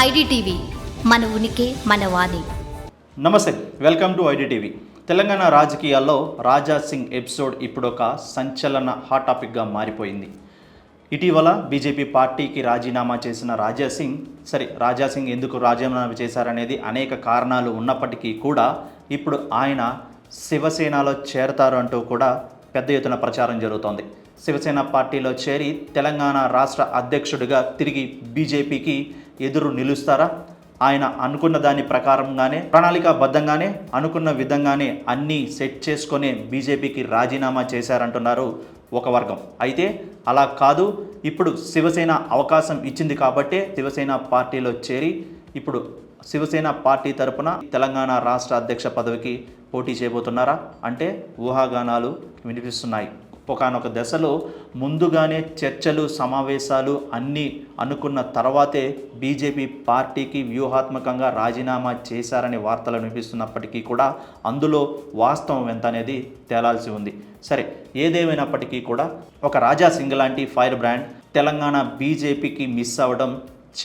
IDTV మన ఉనికి మన వాణి. నమస్తే వెల్కమ్ టు ఐడిటీవీ. తెలంగాణ రాజకీయాల్లో రాజా సింగ్ ఎపిసోడ్ ఇప్పుడు ఒక సంచలన హాట్ టాపిక్గా మారిపోయింది. ఇటీవల బీజేపీ పార్టీకి రాజీనామా చేసిన రాజా సింగ్ సరే రాజా సింగ్ ఎందుకు రాజీనామా చేశారనేది అనేక కారణాలు ఉన్నప్పటికీ కూడా ఇప్పుడు ఆయన శివసేనలో చేరతారు అంటూ కూడా పెద్ద ఎత్తున ప్రచారం జరుగుతోంది. శివసేన పార్టీలో చేరి తెలంగాణ రాష్ట్ర అధ్యక్షుడిగా తిరిగి బీజేపీకి ఎదురు నిలుస్తారా? ఆయన అనుకున్న దాని ప్రకారంగానే ప్రణాళికాబద్ధంగానే అనుకున్న విధంగానే అన్నీ సెట్ చేసుకొని బీజేపీకి రాజీనామా చేశారంటున్నారు ఒక వర్గం. అయితే అలా కాదు ఇప్పుడు శివసేన అవకాశం ఇచ్చింది కాబట్టే శివసేన పార్టీలో చేరి ఇప్పుడు శివసేన పార్టీ తరపున తెలంగాణ రాష్ట్ర అధ్యక్ష పదవికి పోటీ చేయబోతున్నారా? అంటే ఊహాగానాలు వినిపిస్తున్నాయి. ఒకనొక దశలో ముందుగానే చర్చలు సమావేశాలు అన్నీ అనుకున్న తర్వాతే బీజేపీ పార్టీకి వ్యూహాత్మకంగా రాజీనామా చేశారనే వార్తలు వినిపిస్తున్నప్పటికీ కూడా అందులో వాస్తవం ఎంత అనేది తేలాల్సి ఉంది. సరే ఏదేమైనప్పటికీ కూడా ఒక రాజా సింగ్ లాంటి ఫైర్ బ్రాండ్ తెలంగాణ బీజేపీకి మిస్ అవ్వడం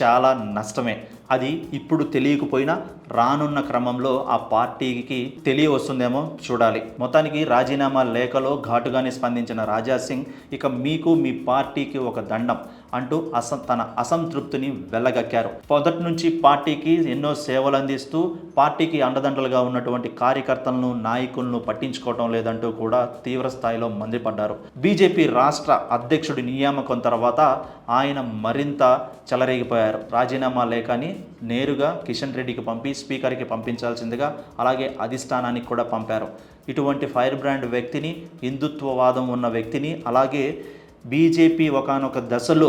చాలా నష్టమే. అది ఇప్పుడు తెలియకపోయినా రానున్న క్రమంలో ఆ పార్టీకి తెలియ వస్తుందేమో చూడాలి. మొత్తానికి రాజీనామా లేఖలో ఘాటుగానే స్పందించిన రాజా సింగ్ ఇక మీకు మీ పార్టీకి ఒక దండం. అంటూ అసం తన అసంతృప్తిని వెళ్ళగక్కారు మొదటి నుంచి పార్టీకి ఎన్నో సేవలు అందిస్తూ పార్టీకి అండదండలుగా ఉన్నటువంటి కార్యకర్తలను నాయకులను పట్టించుకోవటం లేదంటూ కూడా తీవ్ర స్థాయిలో మండిపడ్డారు. బీజేపీ రాష్ట్ర అధ్యక్షుడి నియామకం తర్వాత ఆయన మరింత చెలరేగిపోయారు. రాజీనామా లేఖని నేరుగా కిషన్ రెడ్డికి పంపి స్పీకర్కి పంపించాల్సిందిగా అలాగే అధిష్టానానికి కూడా పంపారు. ఇటువంటి ఫైర్ బ్రాండ్ వ్యక్తిని హిందుత్వవాదం ఉన్న వ్యక్తిని అలాగే బీజేపీ ఒకానొక దశలో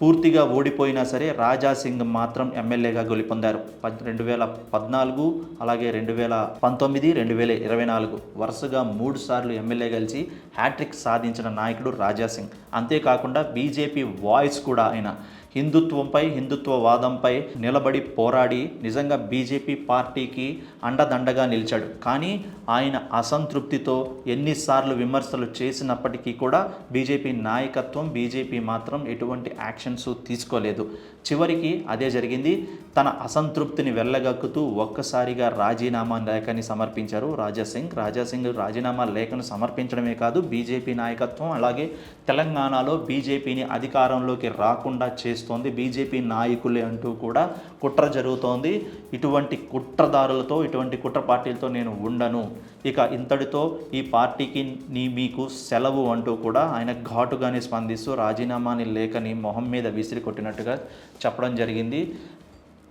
పూర్తిగా ఓడిపోయినా సరే రాజా సింగ్ మాత్రం ఎమ్మెల్యేగా గెలుపొందారు. పద్ రెండు వేల పద్నాలుగు అలాగే రెండు వేల పంతొమ్మిది రెండు వేల ఇరవై నాలుగు వరుసగా మూడు సార్లు ఎమ్మెల్యే గెలిచి హ్యాట్రిక్ సాధించిన నాయకుడు రాజా సింగ్. అంతేకాకుండా బీజేపీ వాయిస్ కూడా ఆయన హిందుత్వంపై హిందుత్వవాదంపై నిలబడి పోరాడి నిజంగా బీజేపీ పార్టీకి అండదండగా నిలిచాడు. కానీ ఆయన అసంతృప్తితో ఎన్నిసార్లు విమర్శలు చేసినప్పటికీ కూడా బీజేపీ నాయకత్వం బీజేపీ మాత్రం ఎటువంటి యాక్షన్స్ తీసుకోలేదు. చివరికి అదే జరిగింది. తన అసంతృప్తిని వెళ్ళగక్కుతూ ఒక్కసారిగా రాజీనామా లేఖని సమర్పించారు రాజాసింగ్. రాజాసింగ్ రాజీనామా లేఖను సమర్పించడమే కాదు బీజేపీ నాయకత్వం అలాగే తెలంగాణలో బీజేపీని అధికారంలోకి రాకుండా చేస్తోంది బీజేపీ నాయకులే అంటూ కూడా కుట్ర జరుగుతోంది. ఇటువంటి కుట్రదారులతో ఇటువంటి కుట్ర పార్టీలతో నేను ఉండను. ఇక ఇంతటితో ఈ పార్టీకి నీ మీకు సెలవు అంటూ కూడా ఆయన ఘాటుగానే స్పందిస్తూ రాజీనామాని లేఖని మొహం మీద విసిరి కొట్టినట్టుగా చెప్పడం జరిగింది.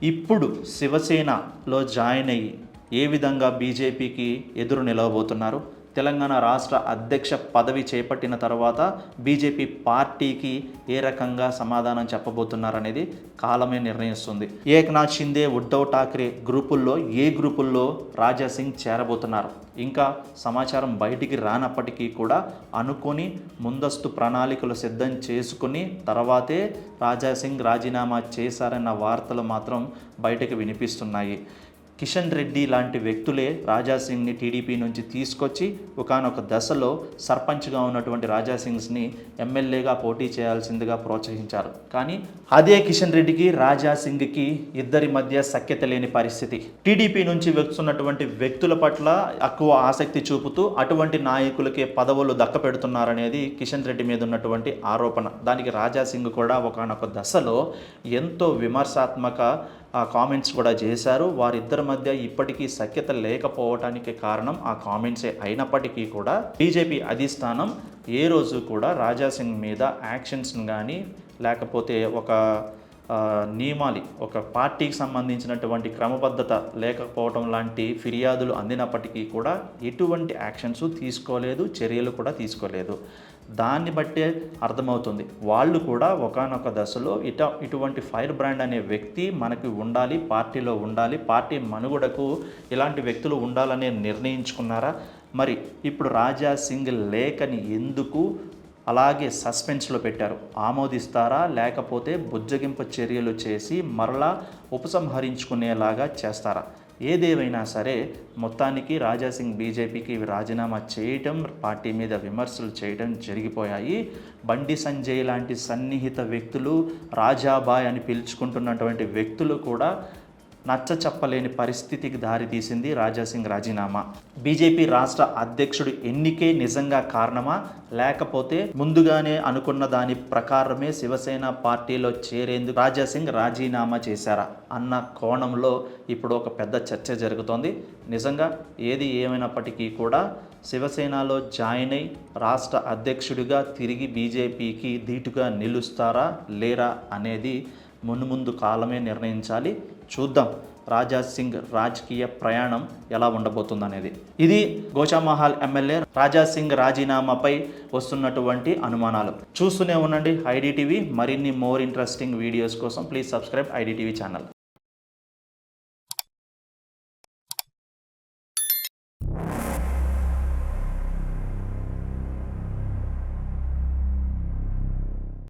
ఇప్పుడు శివసేనలో జాయిన్ అయ్యి ఏ విధంగా బీజేపీకి ఎదురు నిలవబోతున్నారు? తెలంగాణ రాష్ట్ర అధ్యక్ష పదవి చేపట్టిన తర్వాత బీజేపీ పార్టీకి ఏ రకంగా సమాధానం చెప్పబోతున్నారనేది కాలమే నిర్ణయిస్తుంది. ఏక్నాథ్ షిందే ఉద్ధవ్ ఠాక్రే గ్రూపుల్లో ఏ గ్రూపుల్లో రాజా సింగ్ చేరబోతున్నారు? ఇంకా సమాచారం బయటికి రానప్పటికీ కూడా అనుకొని ముందస్తు ప్రణాళికలు సిద్ధం చేసుకుని తర్వాతే రాజా సింగ్ రాజీనామా చేశారన్న వార్తలు మాత్రం బయటకు వినిపిస్తున్నాయి. కిషన్ రెడ్డి లాంటి వ్యక్తులే రాజాసింగ్ని టీడీపీ నుంచి తీసుకొచ్చి ఒకనొక దశలో సర్పంచ్గా ఉన్నటువంటి రాజాసింగ్స్ని ఎమ్మెల్యేగా పోటీ చేయాల్సిందిగా ప్రోత్సహించారు. కానీ అదే కిషన్ రెడ్డికి రాజాసింగ్కి ఇద్దరి మధ్య సఖ్యత లేని పరిస్థితి. టీడీపీ నుంచి వస్తున్నటువంటి వ్యక్తుల పట్ల ఎక్కువ ఆసక్తి చూపుతూ అటువంటి నాయకులకే పదవులు దక్కపెడుతున్నారనేది కిషన్ రెడ్డి మీద ఉన్నటువంటి ఆరోపణ. దానికి రాజాసింగ్ కూడా ఒకనొక దశలో ఎంతో విమర్శాత్మక కామెంట్స్ కూడా చేశారు. వారిద్దరి మధ్య ఇప్పటికీ సఖ్యత లేకపోవటానికి కారణం ఆ కామెంట్సే అయినప్పటికీ కూడా బీజేపీ అధిష్టానం ఏ రోజు కూడా రాజాసింగ్ మీద యాక్షన్స్ని కానీ లేకపోతే ఒక నియమాలి. ఒక పార్టీకి సంబంధించినటువంటి క్రమబద్ధత లేకపోవడం లాంటి ఫిర్యాదులు అందినప్పటికీ కూడా ఎటువంటి యాక్షన్స్ తీసుకోలేదు చర్యలు కూడా తీసుకోలేదు. దాన్ని బట్టే అర్థమవుతుంది. వాళ్ళు కూడా ఒకానొక దశలో ఇట ఇటువంటి ఫైర్ బ్రాండ్ అనే వ్యక్తి మనకి ఉండాలి పార్టీలో ఉండాలి పార్టీ మనుగడకు ఇలాంటి వ్యక్తులు ఉండాలని నిర్ణయించుకున్నారా? మరి ఇప్పుడు రాజా సింగ్ లేఖని ఎందుకు అలాగే సస్పెన్స్లో పెట్టారు. ఆమోదిస్తారా? లేకపోతే బుజ్జగింపు చర్యలు చేసి మరలా ఉపసంహరించుకునేలాగా చేస్తారా? ఏదేమైనా సరే మొత్తానికి రాజాసింగ్ బీజేపీకి రాజీనామా చేయటం పార్టీ మీద విమర్శలు చేయడం జరిగిపోయాయి. బండి సంజయ్ లాంటి సన్నిహిత వ్యక్తులు రాజాబాయ్ అని పిలుచుకుంటున్నటువంటి వ్యక్తులు కూడా నచ్చ చెప్పలేని పరిస్థితికి దారితీసింది రాజాసింగ్ రాజీనామా. బీజేపీ రాష్ట్ర అధ్యక్షుడు ఎన్నికే నిజంగా కారణమా? లేకపోతే ముందుగానే అనుకున్న దాని ప్రకారమే శివసేన పార్టీలో చేరేందుకు రాజాసింగ్ రాజీనామా చేశారా? అన్న కోణంలో ఇప్పుడు ఒక పెద్ద చర్చ జరుగుతోంది. నిజంగా ఏది ఏమైనప్పటికీ కూడా శివసేనలో జాయిన్ అయి రాష్ట్ర అధ్యక్షుడిగా తిరిగి బీజేపీకి ధీటుగా నిలుస్తారా లేరా అనేది మున్ముందు కాలమే నిర్ణయించాలి. చూద్దాం రాజా సింగ్ రాజకీయ ప్రయాణం ఎలా ఉండబోతుందనేది. ఇది గోషామహల్ ఎమ్మెల్యే రాజా సింగ్ రాజీనామాపై వస్తున్నటువంటి అనుమానాలు. చూస్తూనే ఉండండి ఐడిటీవీ. మరిన్ని మోర్ ఇంట్రెస్టింగ్ వీడియోస్ కోసం ప్లీజ్ సబ్స్క్రైబ్ ఐడిటీవీ ఛానల్.